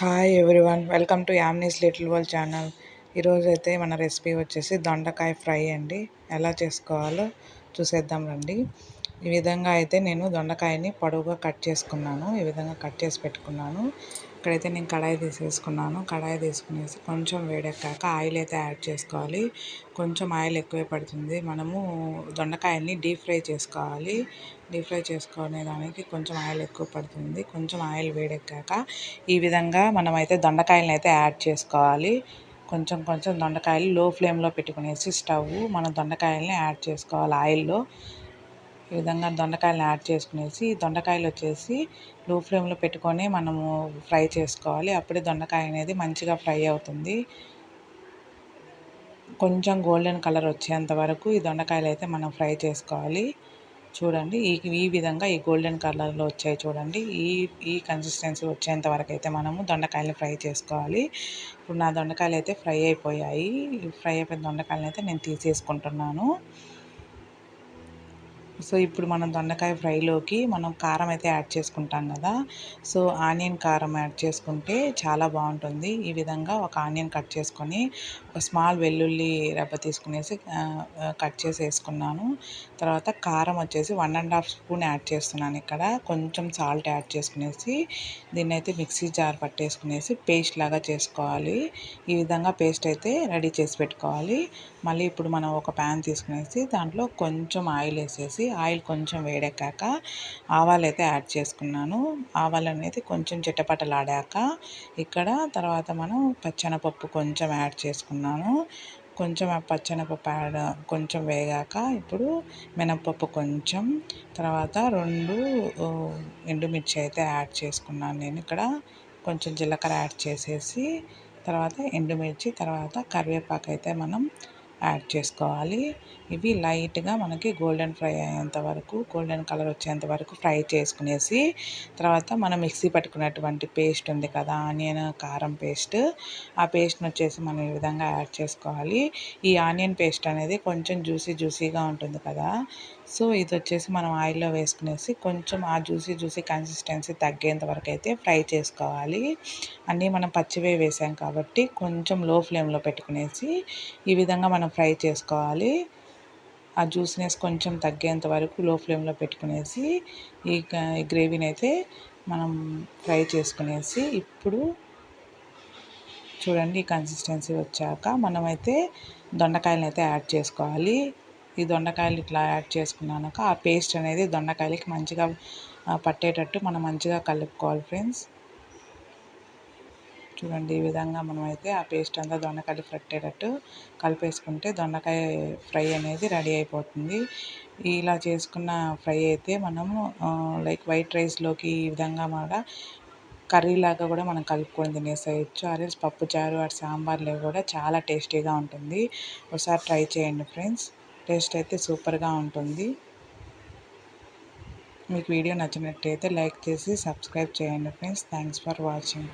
Hi everyone welcome to Yamni's little world channel ఈరోజు అయితే మన రెసిపీ వచ్చేసి దొండకాయ ఫ్రై అండి. ఎలా చేసుకోవాలో చూసేద్దాం రండి. ఈ విధంగా అయితే నేను దొండకాయని పొడవుగా కట్ చేసుకున్నాను. ఈ విధంగా కట్ చేసి పెట్టుకున్నాను. ఇక్కడైతే నేను కడాయి తీసేసుకున్నాను. కడాయి తీసుకునేసి కొంచెం వేడెక్కాక ఆయిల్ అయితే యాడ్ చేసుకోవాలి. కొంచెం ఆయిల్ ఎక్కువే పడుతుంది. మనము దొండకాయల్ని డీప్ ఫ్రై చేసుకోవాలి. డీప్ ఫ్రై చేసుకునే దానికి కొంచెం ఆయిల్ ఎక్కువ పడుతుంది. కొంచెం ఆయిల్ వేడెక్కాక ఈ విధంగా మనమైతే దొండకాయలను అయితే యాడ్ చేసుకోవాలి. కొంచెం కొంచెం దొండకాయలు లో ఫ్లేమ్లో పెట్టుకునేసి స్టవ్ మన దొండకాయల్ని యాడ్ చేసుకోవాలి ఆయిల్లో. ఈ విధంగా దొండకాయలు యాడ్ చేసుకునేసి దొండకాయలు వచ్చేసి లో ఫ్లేమ్లో పెట్టుకొని మనము ఫ్రై చేసుకోవాలి. అప్పుడే దొండకాయ అనేది మంచిగా ఫ్రై అవుతుంది. కొంచెం గోల్డెన్ కలర్ వచ్చేంత వరకు ఈ దొండకాయలు అయితే మనం ఫ్రై చేసుకోవాలి. చూడండి ఈ ఈ విధంగా ఈ గోల్డెన్ కలర్లో వచ్చాయి చూడండి. ఈ ఈ కన్సిస్టెన్సీ వచ్చేంత వరకు అయితే మనము దొండకాయలు ఫ్రై చేసుకోవాలి. ఇప్పుడు నా దొండకాయలు అయితే ఫ్రై అయిపోయాయి. ఫ్రై అయిపోయిన దొండకాయలను అయితే నేను తీసేసుకుంటున్నాను. సో ఇప్పుడు మనం దొండకాయ ఫ్రైలోకి మనం కారం అయితే యాడ్ చేసుకుంటాం కదా. సో ఆనియన్ కారం యాడ్ చేసుకుంటే చాలా బాగుంటుంది. ఈ విధంగా ఒక ఆనియన్ కట్ చేసుకొని ఒక స్మాల్ వెల్లుల్లి రెబ్బ తీసుకునేసి కట్ చేసి వేసుకున్నాను తర్వాత కారం వచ్చేసి one and half spoon add చేస్తున్నాను ఇక్కడ. కొంచెం సాల్ట్ యాడ్ చేసుకునేసి దీన్ని అయితే మిక్సీ జార్ పట్టేసుకునేసి పేస్ట్ లాగా చేసుకోవాలి. ఈ విధంగా పేస్ట్ అయితే రెడీ చేసి పెట్టుకోవాలి. మళ్ళీ ఇప్పుడు మనం ఒక ప్యాన్ తీసుకునేసి దాంట్లో కొంచెం ఆయిల్ వేసేసి ఆయిల్ కొంచెం వేడెక్కాక ఆవాలు అయితే యాడ్ చేసుకున్నాను. ఆవాలు అనేది కొంచెం చిట్టపట్టలాడాక ఇక్కడ తర్వాత మనం పచ్చెనపప్పు కొంచెం యాడ్ చేసుకున్నాను. కొంచెం పచ్చెనపప్పు యాడ్ కొంచెం వేగాక ఇప్పుడు మినప్పప్పు కొంచెం తర్వాత రెండు ఎండుమిర్చి అయితే యాడ్ చేసుకున్నాను నేను ఇక్కడ. కొంచెం జీలకర్ర యాడ్ చేసేసి తర్వాత ఎండుమిర్చి తర్వాత కరివేపాకు అయితే మనం యాడ్ చేసుకోవాలి. ఇవి లైట్గా మనకి గోల్డెన్ ఫ్రై అయ్యేంత వరకు గోల్డెన్ కలర్ వచ్చేంత వరకు ఫ్రై చేసుకునేసి తర్వాత మనం మిక్సీ పట్టుకున్నటువంటి పేస్ట్ ఉంది కదా ఆనియన్ కారం పేస్ట్. ఆ పేస్ట్ని వచ్చేసి మనం ఈ విధంగా యాడ్ చేసుకోవాలి. ఈ ఆనియన్ పేస్ట్ అనేది కొంచెం జ్యూసీ జ్యూసీగా ఉంటుంది కదా సో ఇది వచ్చేసి మనం ఆయిల్లో వేసుకునేసి కొంచెం ఆ జ్యూసీ జ్యూసీ కన్సిస్టెన్సీ తగ్గేంత వరకు అయితే ఫ్రై చేసుకోవాలి. అన్నీ మనం పచ్చివే వేసాం కాబట్టి కొంచెం లో ఫ్లేమ్లో పెట్టుకునేసి ఈ విధంగా మనం ఫ్రై చేసుకోవాలి. ఆ జ్యూస్నెస్ కొంచెం తగ్గేంత వరకు లో ఫ్లేమ్లో పెట్టుకునేసి ఈ గ్రేవీని అయితే మనం ఫ్రై చేసుకునేసి ఇప్పుడు చూడండి ఈ కన్సిస్టెన్సీ వచ్చాక మనమైతే దొండకాయలను అయితే యాడ్ చేసుకోవాలి. ఈ దొండకాయలు ఇట్లా యాడ్ చేసుకున్నాక ఆ పేస్ట్ అనేది దొండకాయలకి మంచిగా పట్టేటట్టు మనం మంచిగా కలుపుకోవాలి ఫ్రెండ్స్. చూడండి ఈ విధంగా మనమైతే ఆ పేస్ట్ అంతా దొండకాయలు పట్టేటట్టు కలిపేసుకుంటే దొండకాయ ఫ్రై అనేది రెడీ అయిపోతుంది. ఇలా చేసుకున్న ఫ్రై అయితే మనము లైక్ వైట్ రైస్లోకి ఈ విధంగా మన కర్రీ లాగా కూడా మనం కలుపుకొని తినేసేయచ్చు. అరేస్ పప్పుచారు అటు సాంబార్లో కూడా చాలా టేస్టీగా ఉంటుంది. ఒకసారి ట్రై చేయండి ఫ్రెండ్స్. టేస్ట్ అయితే సూపర్గా ఉంటుంది. మీకు వీడియో నచ్చినట్టయితే లైక్ చేసి సబ్స్క్రైబ్ చేయండి ఫ్రెండ్స్. Thanks for watching.